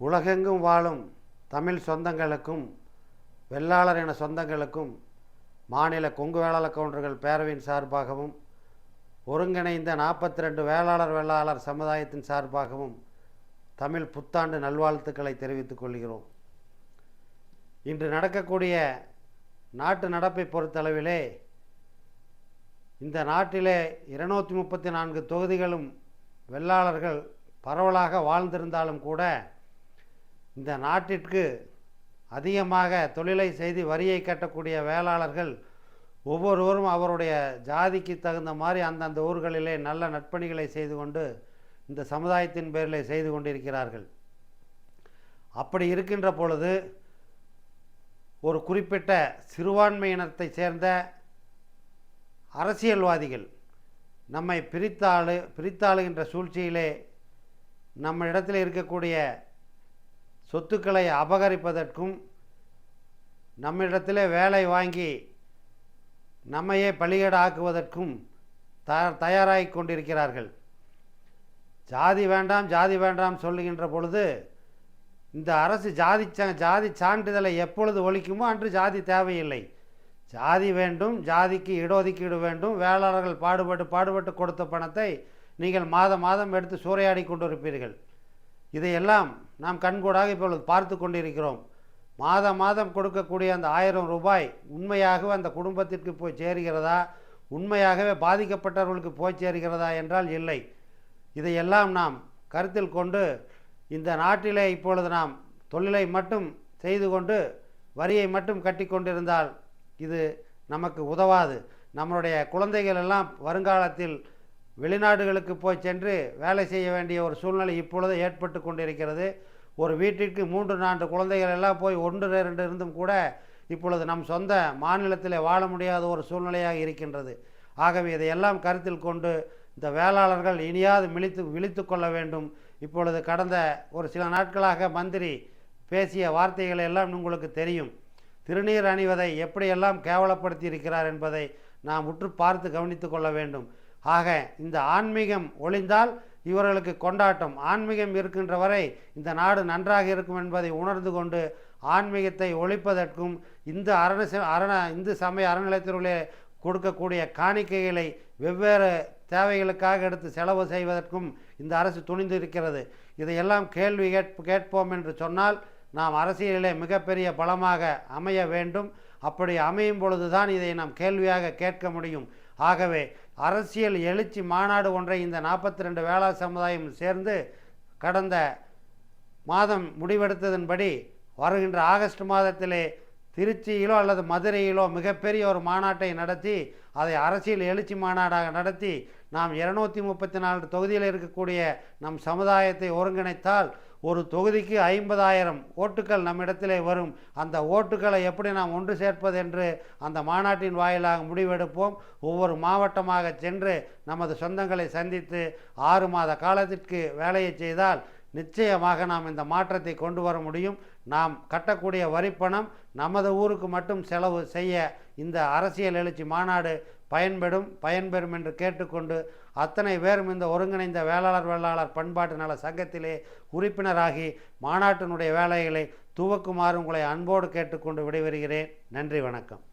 உலகெங்கும் வாழும் தமிழ் சொந்தங்களுக்கும் வெள்ளாளர் இன சொந்தங்களுக்கும் மாநில கொங்கு வேளாளர் கவுண்டர்கள் பேரவையின் சார்பாகவும் ஒருங்கிணைந்த நாற்பத்தி ரெண்டு வேளாளர் வெள்ளாளர் சமுதாயத்தின் சார்பாகவும் தமிழ் புத்தாண்டு நல்வாழ்த்துக்களை தெரிவித்துக் கொள்கிறோம். இன்று நடக்கக்கூடிய நாட்டு நடப்பை பொறுத்தளவிலே இந்த நாட்டிலே இருநூற்றி முப்பத்தி நான்கு தொகுதிகளும் வெள்ளாளர்கள் பரவலாக வாழ்ந்திருந்தாலும் கூட இந்த நாட்டிற்கு அதிகமாக தொழிலை செய்து வரியை கட்டக்கூடிய வேளாளர்கள் ஒவ்வொருவரும் அவருடைய ஜாதிக்கு தகுந்த மாதிரி அந்தந்த ஊர்களிலே நல்ல நட்பணிகளை செய்து கொண்டு இந்த சமுதாயத்தின் பேரில் செய்து கொண்டிருக்கிறார்கள். அப்படி இருக்கின்ற பொழுது ஒரு குறிப்பிட்ட சிறுபான்மையினத்தை சேர்ந்த அரசியல்வாதிகள் நம்மை பிரித்தாளு பிரித்தாளுகின்ற சூழ்ச்சியிலே நம்ம இடத்தில் இருக்கக்கூடிய சொத்துக்களை அபகரிப்பதற்கும் நம்மிடத்திலே வேலை வாங்கி நம்மையே பலிகேடாக்குவதற்கும் த தயாராகி கொண்டிருக்கிறார்கள். ஜாதி வேண்டாம் ஜாதி வேண்டாம் சொல்லுகின்ற பொழுது இந்த அரசு ஜாதி ஜாதி சான்றிதழை எப்பொழுது ஒழிக்குமோ அன்று ஜாதி தேவையில்லை. ஜாதி வேண்டும் ஜாதிக்கு இடஒதுக்கீடு வேண்டும் வேளாளர்கள் பாடுபட்டு பாடுபட்டு கொடுத்த பணத்தை நீங்கள் மாதம் மாதம் எடுத்து சூறையாடி கொண்டிருப்பீர்கள். இதையெல்லாம் நாம் கண்கூடாக இப்பொழுது பார்த்து கொண்டிருக்கிறோம். மாதம் மாதம் கொடுக்கக்கூடிய அந்த ஆயிரம் ரூபாய் உண்மையாகவே அந்த குடும்பத்திற்கு போய் சேருகிறதா? உண்மையாகவே பாதிக்கப்பட்டவர்களுக்கு போய் சேருகிறதா என்றால் இல்லை. இதையெல்லாம் நாம் கருத்தில் கொண்டு இந்த நாட்டிலே இப்பொழுது நாம் தொழிலை மட்டும் செய்து கொண்டு வரியை மட்டும் கட்டி கொண்டிருந்தால் இது நமக்கு உதவாது. நம்மளுடைய குழந்தைகள் எல்லாம் வருங்காலத்தில் வெளிநாடுகளுக்கு போய் சென்று வேலை செய்ய வேண்டிய ஒரு சூழ்நிலை இப்பொழுது ஏற்பட்டு கொண்டிருக்கிறது. ஒரு வீட்டிற்கு மூன்று நான்கு குழந்தைகள் எல்லாம் போய் ஒன்று இரண்டு இருந்தும் கூட இப்பொழுது நம் சொந்த மாநிலத்தில் வாழ முடியாத ஒரு சூழ்நிலையாக இருக்கின்றது. ஆகவே இதையெல்லாம் கருத்தில் கொண்டு இந்த வேளாளர்கள் இனியாவது விழித்து விழித்து கொள்ள வேண்டும். இப்பொழுது கடந்த ஒரு சில நாட்களாக மந்திரி பேசிய வார்த்தைகள் எல்லாம் உங்களுக்கு தெரியும். திருநீர் அணிவதை எப்படியெல்லாம் கேவலப்படுத்தி இருக்கிறார் என்பதை நாம் உற்று பார்த்து கவனித்து கொள்ள வேண்டும். ஆக இந்த ஆன்மீகம் ஒளிந்தால் இவர்களுக்கு கொண்டாட்டம். ஆன்மீகம் இருக்கின்ற வரை இந்த நாடு நன்றாக இருக்கும் என்பதை உணர்ந்து கொண்டு ஆன்மீகத்தை ஒழிப்பதற்கும் இந்த அரண அரண இந்து சமய அறநிலையத்திலே கொடுக்கக்கூடிய காணிக்கைகளை வெவ்வேறு தேவைகளுக்காக எடுத்து செலவு செய்வதற்கும் இந்த அரசு துணிந்து இருக்கிறது. இதையெல்லாம் கேள்வி கேட்ப கேட்போம் என்று சொன்னால் நாம் அரசியலிலே மிகப்பெரிய பலமாக அமைய வேண்டும். அப்படி அமையும் பொழுதுதான் இதை நாம் கேள்வியாக கேட்க முடியும். ஆகவே அரசியல் எழுச்சி மாநாடு ஒன்றை இந்த நாற்பத்தி ரெண்டு வேளாண் சமுதாயம் சேர்ந்து கடந்த மாதம் முடிவெடுத்ததன்படி வருகின்ற ஆகஸ்ட் மாதத்திலே திருச்சியிலோ அல்லது மதுரையிலோ மிகப்பெரிய ஒரு மாநாட்டை நடத்தி அதை அரசியல் எழுச்சி மாநாடாக நடத்தி நாம் இருநூற்றி முப்பத்தி நாலு தொகுதியில் இருக்கக்கூடிய நம் சமுதாயத்தை ஒருங்கிணைத்தால் ஒரு தொகுதிக்கு ஐம்பதாயிரம் ஓட்டுக்கள் நம்மிடத்திலே வரும். அந்த ஓட்டுக்களை எப்படி நாம் ஒன்று சேர்ப்பது என்று அந்த மாநாட்டின் வாயிலாக முடிவெடுப்போம். ஒவ்வொரு மாவட்டமாக சென்று நமது சொந்தங்களை சந்தித்து ஆறு மாத காலத்திற்கு வேலையை செய்தால் நிச்சயமாக நாம் இந்த மாற்றத்தை கொண்டு வர முடியும். நாம் கட்டக்கூடிய வரிப்பணம் நமது ஊருக்கு மட்டும் செலவு செய்ய இந்த அரசியல் எழுச்சி மாநாடு பயன்பெறும் பயன்பெறும் என்று கேட்டுக்கொண்டு அத்தனை பேரும் இந்த ஒருங்கிணைந்த வேளாளர் வேளாளர் பண்பாட்டு நல சங்கத்திலே உறுப்பினராகி மாநாட்டினுடைய வேலைகளை துவக்குமாறு உங்களை அன்போடு கேட்டுக்கொண்டு விடைபெறுகிறேன். நன்றி வணக்கம்.